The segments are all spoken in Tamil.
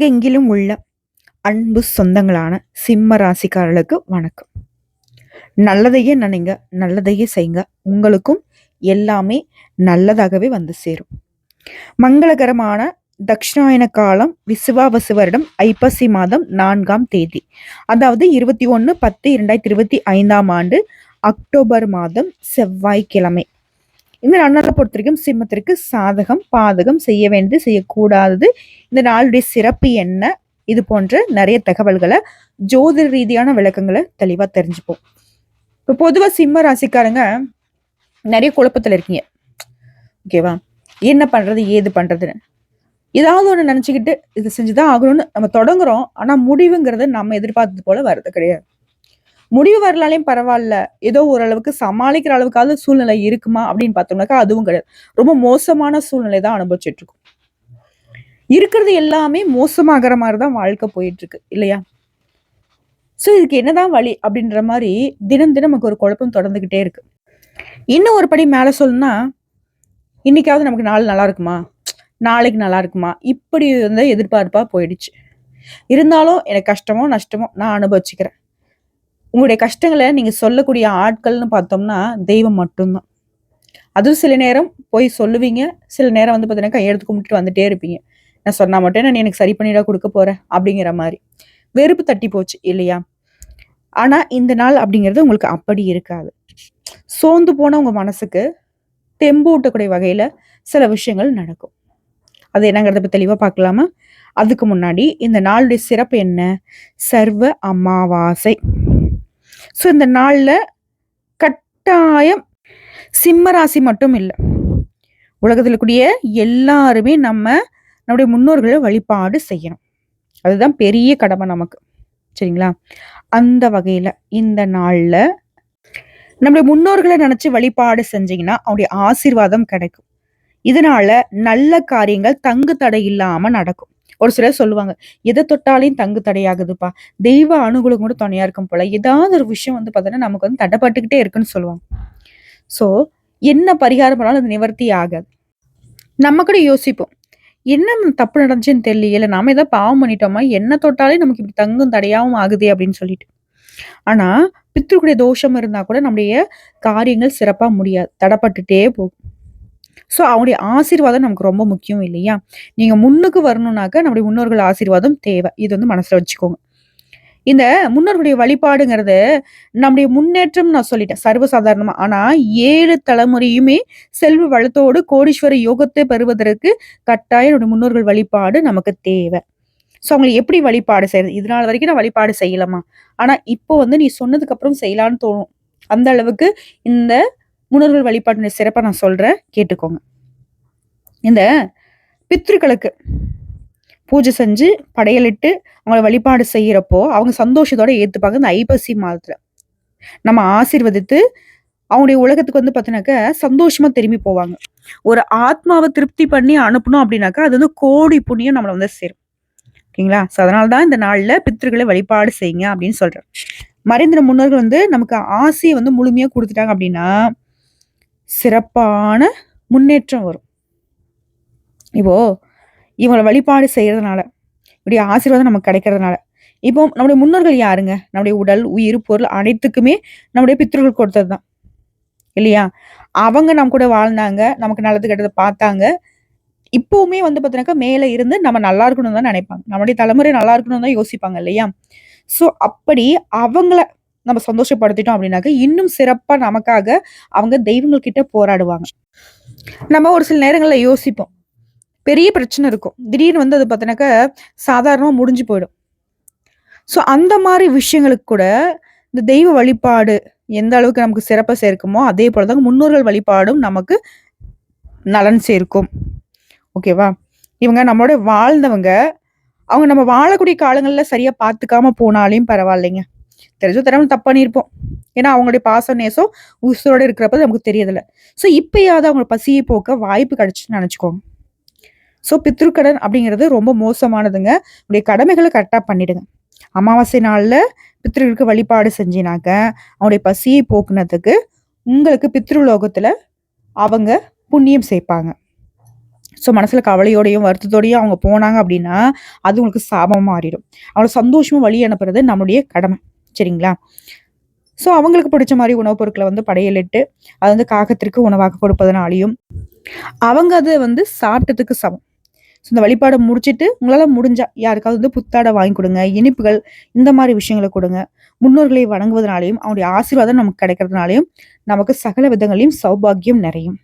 உலகெங்கிலும் உள்ள அன்பு சொந்தங்களான சிம்ம ராசிக்காரர்களுக்கு வணக்கம். நல்லதையே நினைங்க நல்லதையே செய்யுங்க உங்களுக்கும் எல்லாமே நல்லதாகவே வந்து சேரும். மங்களகரமான தக்ஷாயன காலம் விசுவாவசு வருடம் ஐப்பசி மாதம் நான்காம் தேதி. அதாவது இருபத்தி ஒன்று பத்து இரண்டாயிரத்தி இருபத்தி ஐந்தாம் ஆண்டு அக்டோபர் மாதம் செவ்வாய்க்கிழமை. இந்த நன்னாளை பொறுத்த வரைக்கும் சிம்மத்திற்கு சாதகம் பாதகம் செய்ய வேண்டியது செய்யக்கூடாதது. இந்த நாளுடைய சிறப்பு என்ன? இது போன்ற நிறைய தகவல்களை ஜோதிட ரீதியான விளக்கங்களை தெளிவாக தெரிஞ்சுப்போம். இப்போ பொதுவாக சிம்ம ராசிக்காரங்க நிறைய குழப்பத்தில் இருக்கீங்க. ஓகேவா என்ன பண்ணுறது ஏது பண்ணுறதுன்னு ஏதாவது ஒன்று நினச்சிக்கிட்டு இது செஞ்சுதான் ஆகணும்னு நம்ம தொடங்குறோம். ஆனால் முடிவுங்கிறது நம்ம எதிர்பார்த்தது போல வர்றது கிடையாது. முடிவு வரலாலையும் பரவாயில்ல. ஏதோ ஓரளவுக்கு சமாளிக்கிற அளவுக்காவது சூழ்நிலை இருக்குமா அப்படின்னு பார்த்தோம்னாக்கா அதுவும் கிடையாது. ரொம்ப மோசமான சூழ்நிலை தான் அனுபவிச்சுட்டு இருக்கும் இருக்கிறது எல்லாமே மோசமாகிற மாதிரி தான் வாழ்க்கை போயிட்டு இருக்கு இல்லையா? ஸோ இதுக்கு என்னதான் வழி அப்படின்ற மாதிரி தினம் தினம் நமக்கு ஒரு குழப்பம் தொடர்ந்துக்கிட்டே இருக்கு. இன்னும் ஒரு படி மேலே சொல்லணும்னா இன்னைக்காவது நமக்கு நாள் நல்லா இருக்குமா? நாளைக்கு நல்லா இருக்குமா? இப்படி வந்து எதிர்பார்ப்பாக போயிடுச்சு. இருந்தாலும் எனக்கு கஷ்டமோ நஷ்டமோ நான் அனுபவிச்சுக்கிறேன். உங்களுடைய கஷ்டங்களை நீங்கள் சொல்லக்கூடிய ஆட்கள்னு பார்த்தோம்னா தெய்வம் மட்டும்தான். அதுவும் சில நேரம் போய் சொல்லுவீங்க சில நேரம் வந்து பார்த்தீங்கன்னா கையெழுத்து கும்பிட்டு வந்துட்டே இருப்பீங்க. நான் சொன்னால் மட்டும் நான் எனக்கு சரி பண்ணிடா கொடுக்க போகிறேன் அப்படிங்கிற மாதிரி. வெறுப்பு தட்டி போச்சு இல்லையா? ஆனால் இந்த நாள் அப்படிங்கிறது உங்களுக்கு அப்படி இருக்காது. சோர்ந்து போன உங்கள் மனசுக்கு தெம்பு ஊட்டக்கூடிய வகையில் சில விஷயங்கள் நடக்கும். அது என்னங்கிறத பற்றி தெளிவாக பார்க்கலாமா? அதுக்கு முன்னாடி இந்த நாளுடைய சிறப்பு என்ன? சர்வ அமாவாசை. ஸோ இந்த நாளில் கட்டாயம் சிம்ம ராசி மட்டும் இல்லை. உலகத்தில் கூடிய எல்லாருமே நம்ம நம்முடைய முன்னோர்களை வழிபாடு செய்யணும். அதுதான் பெரிய கடமை நமக்கு. சரிங்களா? அந்த வகையில் இந்த நாளில் நம்முடைய முன்னோர்களை நினச்சி வழிபாடு செஞ்சீங்கன்னா அவருடைய ஆசீர்வாதம் கிடைக்கும். இதனால நல்ல காரியங்கள் தங்கு தடை இல்லாமல் நடக்கும். ஒரு சிலர் சொல்லுவாங்க எதை தொட்டாலையும் தங்கு தடையாகுதுப்பா. தெய்வ அனுகூலம் கூட துணையா இருக்கும் போல. ஏதாவது ஒரு விஷயம் வந்து பார்த்தோன்னா நமக்கு வந்து தடைப்பட்டுக்கிட்டே இருக்குன்னு சொல்லுவாங்க. ஸோ என்ன பரிகாரம் பண்ணாலும் அது நிவர்த்தி ஆகாது. நம்ம கூட யோசிப்போம். என்ன தப்பு நடந்துச்சுன்னு தெரியல நாம ஏதாவது பாவம் பண்ணிட்டோமா? என்ன தொட்டாலே நமக்கு இப்படி தங்கும் தடையாவும் ஆகுதே அப்படின்னு சொல்லிட்டு. ஆனா பித்ருக்குடைய தோஷம் இருந்தா கூட நம்முடைய காரியங்கள் சிறப்பா முடியாது தடப்பட்டுட்டே போகும். ஸோ அவனுடைய ஆசீர்வாதம் நமக்கு ரொம்ப முக்கியம் இல்லையா? நீங்கள் முன்னுக்கு வரணும்னாக்க நம்முடைய முன்னோர்கள் ஆசீர்வாதம் தேவை. இது வந்து மனசில் வச்சுக்கோங்க. இந்த முன்னோர்களுடைய வழிபாடுங்கிறது நம்முடைய முன்னேற்றம் நான் சொல்லிட்டேன். சர்வசாதாரணமா. ஆனா ஏழு தலைமுறையுமே செல்வ வளத்தோடு கோடீஸ்வர யோகத்தை பெறுவதற்கு கட்டாயம் என்னுடைய முன்னோர்கள் வழிபாடு நமக்கு தேவை. ஸோ அவங்களை எப்படி வழிபாடு செய்யறது இதனால வரைக்கும் நான் வழிபாடு செய்யலாமா ஆனா இப்போ வந்து நீ சொன்னதுக்கு அப்புறம் செய்யலான்னு தோணும். அந்த அளவுக்கு இந்த முன்னோர்கள் வழிபாட்டினுடைய சிறப்பை நான் சொல்கிறேன் கேட்டுக்கோங்க. இந்த பித்ருக்களுக்கு பூஜை செஞ்சு படையலிட்டு அவங்கள வழிபாடு செய்கிறப்போ அவங்க சந்தோஷத்தோட ஏற்றுப்பாங்க இந்த ஐப்பசி மாதத்தில் நம்ம ஆசீர்வதித்து அவங்களுடைய உலகத்துக்கு வந்து பார்த்தீங்கன்னாக்க சந்தோஷமாக திரும்பி போவாங்க. ஒரு ஆத்மாவை திருப்தி பண்ணி அனுப்பணும் அப்படின்னாக்கா அது வந்து கோடி புண்ணியம் நம்மளை வந்து சேரும். ஓகேங்களா? ஸோ அதனால தான் இந்த நாளில் பித்திருக்களை வழிபாடு செய்யுங்க அப்படின்னு சொல்கிறேன் மறைந்திர முன்னோர்கள் வந்து நமக்கு ஆசையை வந்து முழுமையாக கொடுத்துட்டாங்க அப்படின்னா சிறப்பான முன்னேற்றம் வரும். இப்போ இவங்களை வழிபாடு செய்கிறதுனால இப்படி ஆசீர்வாதம் நமக்கு கிடைக்கிறதுனால இப்போ நம்முடைய முன்னோர்கள் யாருங்க? நம்முடைய உடல் உயிர் பொருள் அனைத்துக்குமே நம்முடைய பித்தர்கள் கொடுத்தது தான் இல்லையா? அவங்க நம்ம கூட வாழ்ந்தாங்க நமக்கு நல்லது கெட்டதை பார்த்தாங்க. இப்போவுமே வந்து பார்த்தீங்கன்னாக்கா மேலே இருந்து நம்ம நல்லா இருக்கணும் தான் நினைப்பாங்க. நம்முடைய தலைமுறை நல்லா இருக்கணும் தான் யோசிப்பாங்க இல்லையா? ஸோ அப்படி அவங்கள நம்ம சந்தோஷப்படுத்திட்டோம் அப்படின்னாக்க இன்னும் சிறப்பா நமக்காக அவங்க தெய்வங்கள் கிட்ட போராடுவாங்க. நம்ம ஒரு சில நேரங்களில் யோசிப்போம். பெரிய பிரச்சனை இருக்கும். திடீர்னு வந்து அது பார்த்தீங்கன்னாக்க சாதாரணமாக முடிஞ்சு போயிடும். ஸோ அந்த மாதிரி விஷயங்களுக்கு கூட இந்த தெய்வ வழிபாடு எந்த அளவுக்கு நமக்கு சிறப்பாக சேர்க்குமோ அதே போல தான் முன்னோர்கள் வழிபாடும் நமக்கு நலன் சேர்க்கும். ஓகேவா? இவங்க நம்மளோட வாழ்ந்தவங்க அவங்க நம்ம வாழக்கூடிய காலங்களில் சரியாக பார்த்துக்காம போனாலையும் பரவாயில்லைங்க. தெரிஞ்சோ தெரியாமல் தப்பு பண்ணியிருப்போம். ஏன்னா அவங்களுடைய பாச நேசம் உசுரோட இருக்கிறப்ப நமக்கு தெரியதில்ல. ஸோ இப்பயாவது அவங்க பசியை போக்க வாய்ப்பு கிடைச்சுன்னு நினச்சிக்கோங்க. ஸோ பித்ருக்கடன் அப்படிங்கிறது ரொம்ப மோசமானதுங்க. உடைய கடமைகளை கரெக்டாக பண்ணிடுங்க. அமாவாசை நாளில் பித்ருக்கு வழிபாடு செஞ்சினாக்க அவனுடைய பசியை போக்குனதுக்கு உங்களுக்கு பித்ருலோகத்தில் அவங்க புண்ணியம் சேர்ப்பாங்க. ஸோ மனசில் கவலையோடையும் வருத்தத்தோடையும் அவங்க போனாங்க அப்படின்னா அது உங்களுக்கு சாபமாக மாறிடும். அவங்கள சந்தோஷமாக வழி அனுப்புறது நம்மளுடைய கடமை. சரிங்களா? ஸோ அவங்களுக்கு பிடிச்ச மாதிரி உணவுப் பொருட்களை வந்து படையலிட்டு அது வந்து காகத்திற்கு உணவாக கொடுப்பதனாலையும் அவங்க அதை வந்து சாப்பிட்டதுக்கு சமம். ஸோ இந்த வழிபாடை முடிச்சுட்டு உங்களால் முடிஞ்சா யாருக்காவது வந்து புத்தாடை வாங்கி கொடுங்க இனிப்புகள் இந்த மாதிரி விஷயங்களை கொடுங்க. முன்னோர்களை வணங்குவதனாலையும் அவனுடைய ஆசீர்வாதம் நமக்கு கிடைக்கிறதுனாலையும் நமக்கு சகல விதங்களையும் சௌபாகியம் நிறையும்.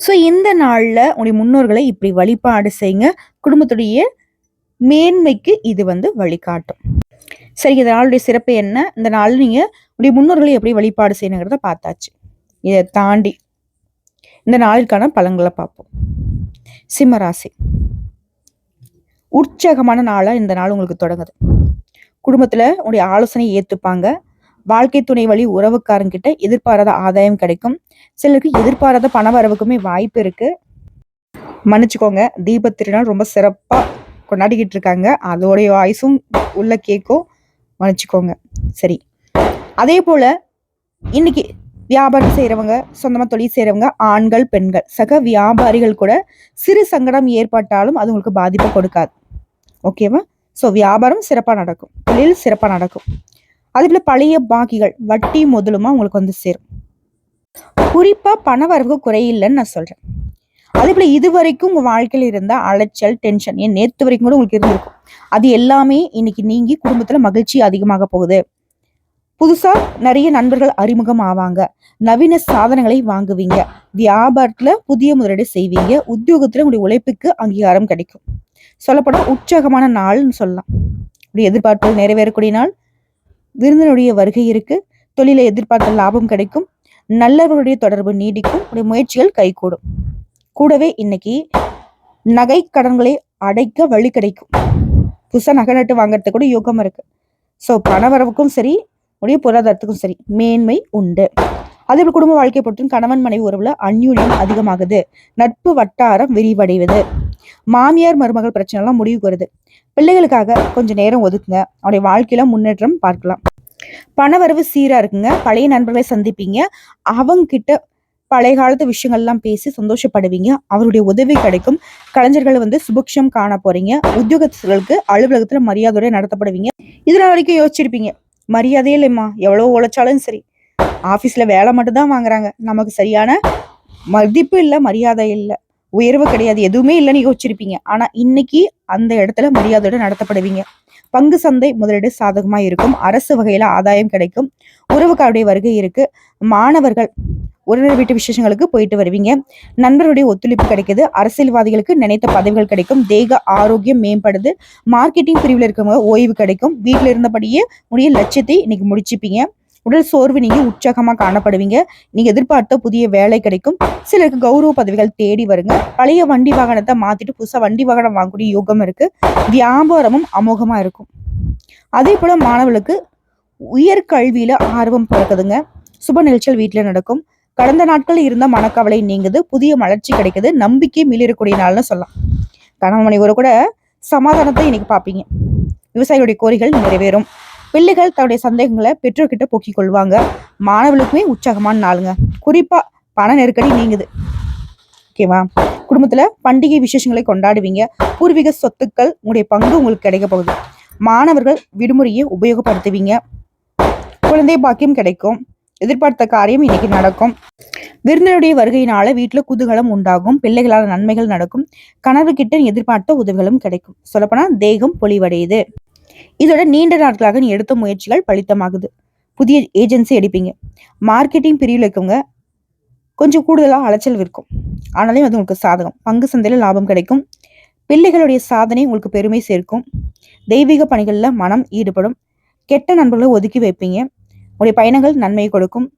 ஸோ இந்த நாளில் உங்களுடைய முன்னோர்களை இப்படி வழிபாடு செய்யுங்க. குடும்பத்துடைய மேன்மைக்கு இது வந்து வழிகாட்டும். சரி இந்த நாளுடைய சிறப்பு என்ன? இந்த நாள் நீங்கள் உடைய முன்னோர்களை எப்படி வழிபாடு செய்யணுங்கிறத பார்த்தாச்சு. இதை தாண்டி இந்த நாளிற்கான பலன்களை பார்ப்போம். சிம்மராசி. உற்சாகமான நாளாக இந்த நாள் உங்களுக்கு தொடங்குது. குடும்பத்தில் உடைய ஆலோசனையை ஏற்றுப்பாங்க வாழ்க்கை துணை வழி உறவுக்காரங்கிட்ட எதிர்பாராத ஆதாயம் கிடைக்கும். சிலருக்கு எதிர்பாராத பண வரவுக்குமே வாய்ப்பு இருக்கு. மன்னிச்சுக்கோங்க தீப திருநாள் ரொம்ப சிறப்பாக கொண்டாடிக்கிட்டு இருக்காங்க. அதோடைய வாய்ஸும் உள்ள கேட்கும் மன்னிச்சுக்கோங்க. சரி. அதே போல இன்னைக்கு வியாபாரம் செய்கிறவங்க சொந்தமாக தொழில் செய்கிறவங்க ஆண்கள் பெண்கள் சக வியாபாரிகள் கூட சிறு சங்கடம் ஏற்பட்டாலும் அது உங்களுக்கு பாதிப்பை கொடுக்காது. ஓகேவா ஸோ வியாபாரம் சிறப்பாக நடக்கும். தொழில் சிறப்பாக நடக்கும். அதே போல் பழைய பாக்கிகள் வட்டி முதலுமா உங்களுக்கு வந்து சேரும். குறிப்பாக பண வரவு குறையில்லைன்னு நான் சொல்கிறேன் அதே போல இது வரைக்கும் உங்க வாழ்க்கையில இருந்த அலைச்சல் டென்ஷன் ஏன் நேத்து வரைக்கும் கூட உங்களுக்கு இருந்திருக்கும். அது எல்லாமே இன்னைக்கு நீங்கி குடும்பத்துல மகிழ்ச்சி அதிகமாக போகுது. புதுசா நிறைய நண்பர்கள் அறிமுகம் ஆவாங்க. நவீன சாதனங்களை வாங்குவீங்க. வியாபாரத்துல புதிய முதலீடு செய்வீங்க. உத்தியோகத்துல உங்களுடைய உழைப்புக்கு அங்கீகாரம் கிடைக்கும். சொல்லப்படும் உற்சாகமான நாள்னு சொல்லலாம். எதிர்பார்ப்புகள் நிறைவேறக்கூடிய நாள். விருந்தினுடைய வருகை இருக்கு. தொழிலை எதிர்பார்த்த லாபம் கிடைக்கும். நல்லவர்களுடைய தொடர்பு நீடிக்கும். உடைய முயற்சிகள் கைகூடும். கூடவே இன்னைக்கு நகை கடன்களை அடைக்க வழி கிடைக்கும். புதுசாக நகை நட்டு வாங்குறதுக்கு கூட யோகம் இருக்கு. ஸோ பணவரவுக்கும் சரி உடைய பொருளாதாரத்துக்கும் சரி மேன்மை உண்டு. அதே குடும்ப வாழ்க்கை பொறுத்தும் கணவன் மனைவி உறவுல அந்யூன்யம் அதிகமாகுது. நட்பு வட்டாரம் விரிவடைவது மாமியார் மருமகள் பிரச்சனை எல்லாம் முடிவுக்கு வருது. பிள்ளைகளுக்காக கொஞ்சம் நேரம் ஒதுக்குங்க. அவருடைய வாழ்க்கையில முன்னேற்றம் பார்க்கலாம். பணவரவு சீராக இருக்குங்க. பழைய நண்பர்களை சந்திப்பீங்க. அவங்க கிட்ட பழைய காலத்து விஷயங்கள்லாம் பேசி சந்தோஷப்படுவீங்க. அவருடைய உதவி கிடைக்கும். கலைஞர்களை வந்து சுபக்ஷம் காண போறீங்க. உத்தியோகத்தர்களுக்கு அலுவலகத்துல மரியாதையோட நடத்தப்படுவீங்க. இதனால வரைக்கும் யோசிச்சிருப்பீங்க. மரியாதையே இல்லைம்மா. எவ்வளவு உழைச்சாலும் சரி. ஆபீஸ்ல வேலை மட்டும் தான் வாங்குறாங்க. நமக்கு சரியான மதிப்பு இல்லை மரியாதை இல்லை. உயர்வு கிடையாது. எதுவுமே இல்லைன்னு யோசிச்சிருப்பீங்க. ஆனா இன்னைக்கு அந்த இடத்துல மரியாதையோட நடத்தப்படுவீங்க. பங்கு சந்தை முதலீடு சாதகமா இருக்கும். அரசு வகையில ஆதாயம் கிடைக்கும். உறவுக்காருடைய வருகை இருக்கு. மாணவர்கள் உறவினர் வீட்டு விசேஷங்களுக்கு போயிட்டு வருவீங்க. நண்பருடைய ஒத்துழைப்பு கிடைக்குது. அரசியல்வாதிகளுக்கு நினைத்த பதவிகள் கிடைக்கும். தேக ஆரோக்கியம் மேம்படுது. மார்க்கெட்டிங் பிரிவில் இருக்கவங்க ஓய்வு கிடைக்கும். வீட்டில் இருந்தபடியே உடைய லட்சியத்தை இன்னைக்கு முடிச்சுப்பீங்க. உடல் சோர்வு நீங்க உற்சாகமா காணப்படுவீங்க. நீங்க எதிர்பார்த்த புதிய வேலை கிடைக்கும். சிலருக்கு கௌரவ பதவிகள் தேடி வருங்க. பழைய வண்டி வாகனத்தை மாத்திட்டு புதுசா வண்டி வாகனம் வாங்கக்கூடிய யோகம் இருக்கு. வியாபாரமும் அமோகமா இருக்கும். அதே போல மாணவர்களுக்கு உயர்கல்வியில ஆர்வம் பிறக்குதுங்க. சுப நிகழ்ச்சிகள் வீட்டில் நடக்கும். கடந்த நாட்கள் இருந்த மனக்கவலை நீங்குது புதிய மலர்ச்சி கிடைக்குது நம்பிக்கை மிளிரக்கூடிய நாள்னு சொல்லலாம். கணவன் மனைவரை கூட சமாதானத்தை இன்னைக்கு பார்ப்பீங்க. விவசாயிகளுடைய கோரிகள் நிறைவேறும். பிள்ளைகள் தன்னுடைய சந்தேகங்களை பெற்றோர்கிட்ட போக்கிக் கொள்வாங்க. மாணவர்களுக்குமே உற்சாகமான நாளுங்க. குறிப்பா பண நெருக்கடி நீங்குது. ஓகேவா குடும்பத்துல பண்டிகை விசேஷங்களை கொண்டாடுவீங்க. பூர்வீக சொத்துக்கள் உங்களுடைய பங்கு உங்களுக்கு கிடைக்க போகுது. மாணவர்கள் விடுமுறையை உபயோகப்படுத்துவீங்க. குழந்தை பாக்கியம் கிடைக்கும். எதிர்பார்த்த காரியம் இன்னைக்கு நடக்கும். விருந்தினுடைய வருகையினால வீட்டுல குதூகலம் உண்டாகும். பிள்ளைகளால் நன்மைகள் நடக்கும். கனவு கிட்ட எதிர்பார்த்த உதவிகளும் கிடைக்கும். சொல்லப்போனா தேகம் பொலிவடையுது. இதோட நீண்ட நாட்களாக நீ எடுத்த முயற்சிகள் பலித்தமாகுது. புதிய ஏஜென்சி எடுப்பீங்க. மார்க்கெட்டிங் பிரிவில் இருக்கவங்க கொஞ்சம் கூடுதலாக அலைச்சல் விற்கும் ஆனாலும் அது உங்களுக்கு சாதகம். பங்கு சந்தையில் லாபம் கிடைக்கும். பிள்ளைகளுடைய சாதனை உங்களுக்கு பெருமை சேர்க்கும். தெய்வீக பணிகளில் மனம் ஈடுபடும். கெட்ட நண்பர்களை ஒதுக்கி வைப்பீங்க. உங்களுடைய பயணங்கள் நன்மையை கொடுக்கும்.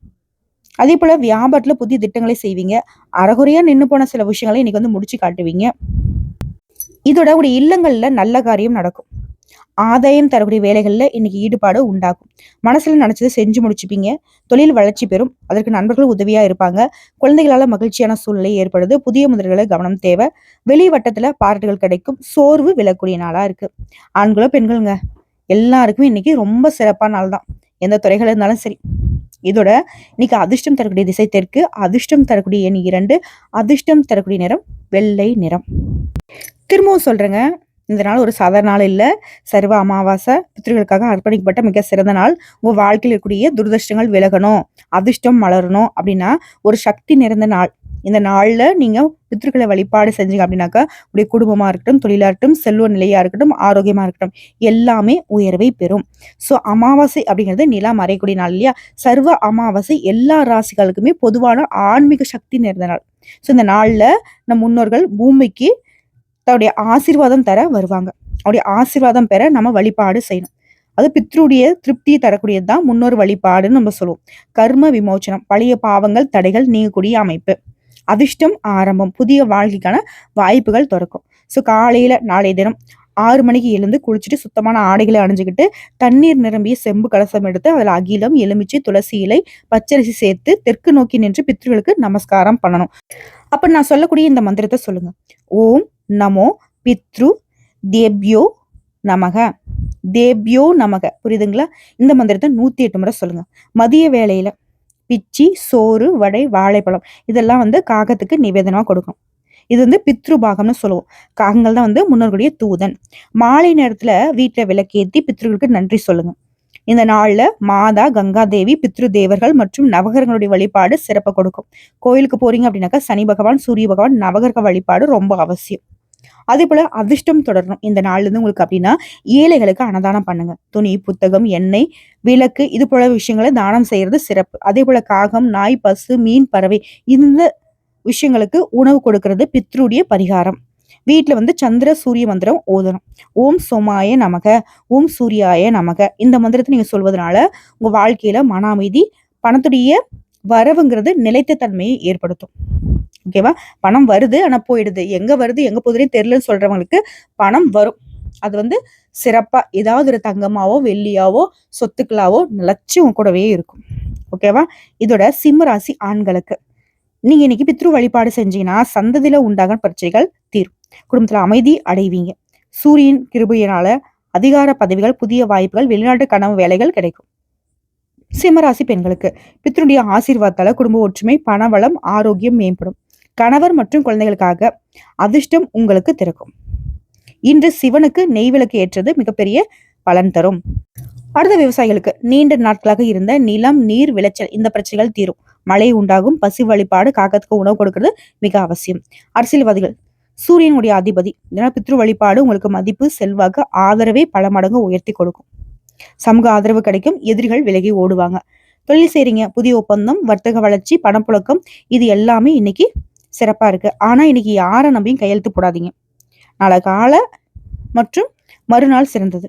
அதே போல வியாபாரத்துல புதிய திட்டங்களை செய்வீங்க. அறகுறையா நின்று போன சில விஷயங்களை இன்னைக்கு வந்து முடிச்சு காட்டுவீங்க. இதோட உடைய இல்லங்கள்ல நல்ல காரியம் நடக்கும். ஆதாயம் தரக்கூடிய வேலைகள்ல இன்னைக்கு ஈடுபாடு உண்டாகும். மனசுல நினைச்சதை செஞ்சு முடிச்சுப்பீங்க. தொழில் வளர்ச்சி பெறும். அதற்கு நண்பர்கள் உதவியா இருப்பாங்க. குழந்தைகளால மகிழ்ச்சியான சூழ்நிலை ஏற்படுது. புதிய முதல்களை கவனம் தேவை. வெளிவட்டத்துல பாராட்டுகள் கிடைக்கும். சோர்வு விழக்கூடிய நாளா இருக்கு. ஆண்களோ பெண்களுங்க எல்லாருக்குமே இன்னைக்கு ரொம்ப சிறப்பான நாள் தான் எந்த துறைகள் இருந்தாலும் சரி. இதோட இன்னைக்கு அதிர்ஷ்டம் தரக்கூடிய திசை தெற்கு அதிர்ஷ்டம் தரக்கூடிய எண் இரண்டு அதிர்ஷ்டம் தரக்கூடிய நிறம் வெள்ளை நிறம். திரும்பவும் சொல்கிறேங்க இந்த நாள் ஒரு சாதாரண நாள் இல்லை. சர்வ அமாவாசை பித்திருக்களுக்காக அர்ப்பணிக்கப்பட்ட மிக சிறந்த நாள். உங்கள் வாழ்க்கையில் இருக்கக்கூடிய துரதிருஷ்டங்கள் விலகணும் அதிர்ஷ்டம் மலரணும் அப்படின்னா ஒரு சக்தி நிறைந்த நாள். இந்த நாளில் நீங்கள் பித்திருக்களை வழிபாடு செஞ்சீங்க அப்படின்னாக்கா உடைய குடும்பமாக இருக்கட்டும் தொழிலாக இருக்கட்டும் செல்வ நிலையாக இருக்கட்டும் ஆரோக்கியமாக இருக்கட்டும் எல்லாமே உயர்வை பெறும். ஸோ அமாவாசை அப்படிங்கிறது நிலா மறையக்கூடிய நாள் இல்லையா? சர்வ அமாவாசை எல்லா ராசிகளுக்குமே பொதுவான ஆன்மீக சக்தி நிறைந்த நாள். ஸோ இந்த நாளில் நம் முன்னோர்கள் பூமிக்கு தன்னுடைய ஆசீர்வாதம் தர வருவாங்க. அவருடைய ஆசீர்வாதம் பெற நம்ம வழிபாடு செய்யணும். அது பித்ருடைய திருப்தியை தரக்கூடியது தான் முன்னோர் வழிபாடுன்னு நம்ம சொல்லுவோம். கர்ம விமோச்சனம் பழைய பாவங்கள் தடைகள் நீங்கக்கூடிய அமைப்பு. அதிர்ஷ்டம் ஆரம்பம். புதிய வாழ்க்கைக்கான வாய்ப்புகள் திறக்கும். ஸோ காலையில் நாளைய தினம் ஆறு மணிக்கு எழுந்து குளிச்சுட்டு சுத்தமான ஆடைகளை அணிஞ்சுக்கிட்டு தண்ணீர் நிரம்பிய செம்பு கலசம் எடுத்து அதில் அகிலம் எலுமிச்சை துளசி இலை பச்சரிசி சேர்த்து தெற்கு நோக்கி நின்று பித்ருகளுக்கு நமஸ்காரம் பண்ணணும். அப்ப நான் சொல்லக்கூடிய இந்த மந்திரத்தை சொல்லுங்க. ஓம் நமோ பித்ரு தேப்யோ நமக. தேப்யோ நமக. புரியுதுங்களா? இந்த மந்திரத்தை நூத்தி எட்டு முறை சொல்லுங்க. மதிய வேலையில் பிச்சி சோறு வடை வாழைப்பழம். இதெல்லாம் வந்து காகத்துக்கு நிவேதனமாக கொடுக்கும். இது வந்து பித்ரு பாகம்னு சொல்லுவோம். காகங்கள் தான் வந்து முன்னோர்களுடைய தூதன். மாலை நேரத்தில் வீட்டில் விளக்கேற்றி பித்ருகளுக்கு நன்றி சொல்லுங்க. இந்த நாளில் மாதா கங்கா தேவி பித்ரு தேவர்கள் மற்றும் நவகரங்களுடைய வழிபாடு சிறப்பாக கொடுக்கும். கோயிலுக்கு போறீங்க அப்படின்னாக்கா சனி பகவான் சூரிய பகவான் நவகரக வழிபாடு ரொம்ப அவசியம். அதே போல் அதிர்ஷ்டம் தொடரணும் இந்த நாள்லேருந்து உங்களுக்கு அப்படின்னா ஏழைகளுக்கு அன்னதானம் பண்ணுங்க. துணி புத்தகம் எண்ணெய் விளக்கு இது போல விஷயங்களை தானம் செய்கிறது சிறப்பு. அதே போல் காகம் நாய் பசு மீன் பறவை இந்த விஷயங்களுக்கு உணவு கொடுக்கறது பித்ருடைய பரிகாரம். வீட்டில் வந்து சந்திர சூரிய மந்திரம் ஓதணும். ஓம் சோமாய நமக ஓம் சூரியாய நமக. இந்த மந்திரத்தை நீங்கள் சொல்வதனால உங்கள் வாழ்க்கையில் மன அமைதி பணத்துடைய வரவுங்கிறது நிலைத்த தன்மையை ஏற்படுத்தும். ஓகேவா பணம் வருது ஆனால் போயிடுது. எங்கே வருது எங்கே போகுதுன்னு தெரியலன்னு சொல்றவங்களுக்கு பணம் வரும். அது வந்து சிறப்பாக ஏதாவது ஒரு தங்கமாவோ வெள்ளியாவோ சொத்துக்களாவோ நிலச்சி உங்க கூடவே இருக்கும். ஓகேவா இதோட சிம்ம ராசி ஆண்களுக்கு. நீங்க இன்னைக்கு பித்ரு வழிபாடு செஞ்சீங்கன்னா சந்ததியில உண்டாக பிரச்சனைகள் தீரும். குடும்பத்தில் அமைதி அடைவீங்க. சூரியன் கிருபையினால அதிகார பதவிகள் புதிய வாய்ப்புகள் வெளிநாட்டு கனவு வேலைகள் கிடைக்கும். சிம்மராசி பெண்களுக்கு பித்ருடைய ஆசீர்வாதத்தால குடும்ப ஒற்றுமை பணவளம் ஆரோக்கியம் மேம்படும். கணவர் மற்றும் குழந்தைகளுக்காக அதிர்ஷ்டம் உங்களுக்கு திறக்கும். இன்று சிவனுக்கு நெய் விளக்கு ஏற்றது மிகப்பெரிய பலன் தரும். அடுத்த விவசாயிகளுக்கு நீண்ட நாட்களாக இருந்த நிலம் நீர் விளைச்சல் இந்த பிரச்சனைகள் தீரும். மழை உண்டாகும் பசி வழிபாடு காக்கத்துக்கு உணவு கொடுக்கிறது மிக அவசியம். அரசியல்வாதிகள் சூரியனுடைய அதிபதி இதனால் பித்ரு வழிபாடு உங்களுக்கு மதிப்பு செல்வாக்கு ஆதரவை பல மடங்கு உயர்த்தி கொடுக்கும். சமூக ஆதரவு கிடைக்கும் எதிரிகள் விலகி ஓடுவாங்க. தொழில் செய்றீங்க புதிய ஒப்பந்தம் வர்த்தக வளர்ச்சி பணப்புழக்கம் இது எல்லாமே இன்னைக்கு சிறப்பாக இருக்குது ஆனால் இன்றைக்கி யாரை நம்பியும் கையெழுத்து போடாதீங்க. நாளை கால மற்றும் மறுநாள் சிறந்தது.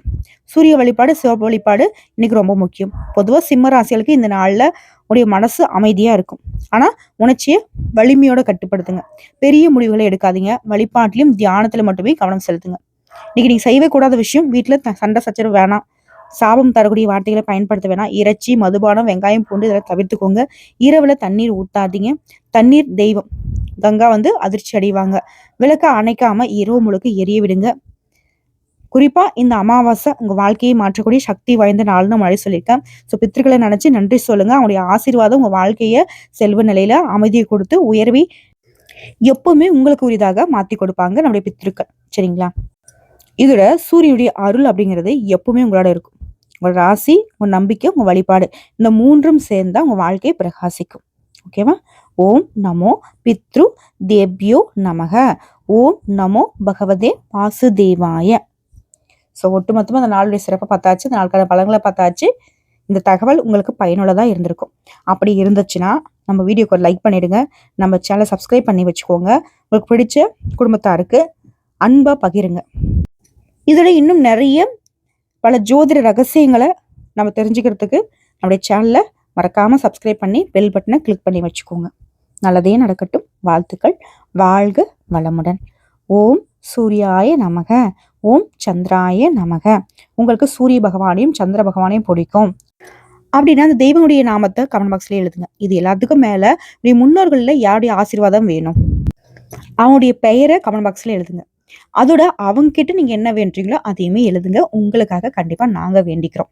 சூரிய வழிபாடு சிவப்பு வழிபாடு இன்னைக்கு ரொம்ப முக்கியம். பொதுவாக சிம்ம ராசிகளுக்கு இந்த நாளில் உடைய மனசு அமைதியாக இருக்கும். ஆனால் உணர்ச்சியை வலிமையோட கட்டுப்படுத்துங்க. பெரிய முடிவுகளை எடுக்காதீங்க. வழிபாட்டிலும் தியானத்தில் மட்டுமே கவனம் செலுத்துங்க. இன்னைக்கு நீங்கள் செய்யவே கூடாத விஷயம் வீட்டில் சண்டை சச்சரவு வேணாம். சாபம் தரக்கூடிய வார்த்தைகளை பயன்படுத்த வேணாம். இறைச்சி மதுபானம் வெங்காயம் பூண்டு இதெல்லாம் தவிர்த்துக்கோங்க. இரவில் தண்ணீர் ஊற்றாதீங்க தண்ணீர் தெய்வம். கங்கா வந்து அதிர்ச்சி அடைவாங்க. விளக்க அணைக்காம இரவு முழுக்க எரிய விடுங்க. குறிப்பா இந்த அமாவாசை உங்க வாழ்க்கையை மாற்றக்கூடிய சக்தி வாய்ந்த நாள்னு மழை சொல்லியிருக்கேன். ஸோ பித்திருக்களை நினைச்சு நன்றி சொல்லுங்க. அவங்களுடைய ஆசீர்வாதம் உங்க வாழ்க்கைய செல்வ நிலையில அமைதியை கொடுத்து உயர்வி எப்பவுமே உங்களுக்கு உரியதாக மாத்தி கொடுப்பாங்க நம்முடைய பித்திருக்கள். சரிங்களா? இதோட சூரியனுடைய அருள் அப்படிங்கிறது எப்பவுமே உங்களோட இருக்கும். உங்களோட ராசி உங்க நம்பிக்கை உங்க வழிபாடு. இந்த மூன்றும் சேர்ந்தா உங்க வாழ்க்கையை பிரகாசிக்கும். ஓகேவா? ஓம் நமோ பித்ரு தேவ்யோ நமக. ஓம் நமோ பகவதே வாசுதேவாய. ஸோ ஒட்டுமொத்தமாக அந்த நாளுடைய சிறப்பை பார்த்தாச்சு இந்த நாளுக்கான பலங்களை பார்த்தாச்சு. இந்த தகவல் உங்களுக்கு பயனுள்ளதாக இருந்திருக்கும். அப்படி இருந்துச்சுன்னா நம்ம வீடியோக்கு ஒரு லைக் பண்ணிவிடுங்க நம்ம சேனலை சப்ஸ்கிரைப் பண்ணி வச்சுக்கோங்க. உங்களுக்கு பிடிச்ச குடும்பத்தாருக்கு அன்பாக பகிருங்க. இதோட இன்னும் நிறைய பல ஜோதிட ரகசியங்களை நம்ம தெரிஞ்சுக்கிறதுக்கு நம்முடைய சேனலை மறக்காமல் சப்ஸ்கிரைப் பண்ணி பெல் பட்டனை கிளிக் பண்ணி வச்சுக்கோங்க. நல்லதே நடக்கட்டும். வாழ்த்துக்கள். வாழ்க வளமுடன். ஓம் சூர்யாய நமக. ஓம் சந்திராய நமக. உங்களுக்கு சூரிய பகவானையும் சந்திர பகவானையும் பிடிக்கும். அப்படின்னா அந்த தெய்வனுடைய நாமத்தை கமெண்ட் பாக்ஸ்ல எழுதுங்க. இது எல்லாத்துக்கும் மேல இப்படி முன்னோர்களில் யாருடைய ஆசீர்வாதம் வேணும்? அவனுடைய பெயரை கமெண்ட் பாக்ஸ்ல எழுதுங்க. அதோட அவங்க கிட்ட நீங்க என்ன வேண்டீங்களோ அதையுமே எழுதுங்க. உங்களுக்காக கண்டிப்பா நாங்க வேண்டிக்கிறோம்.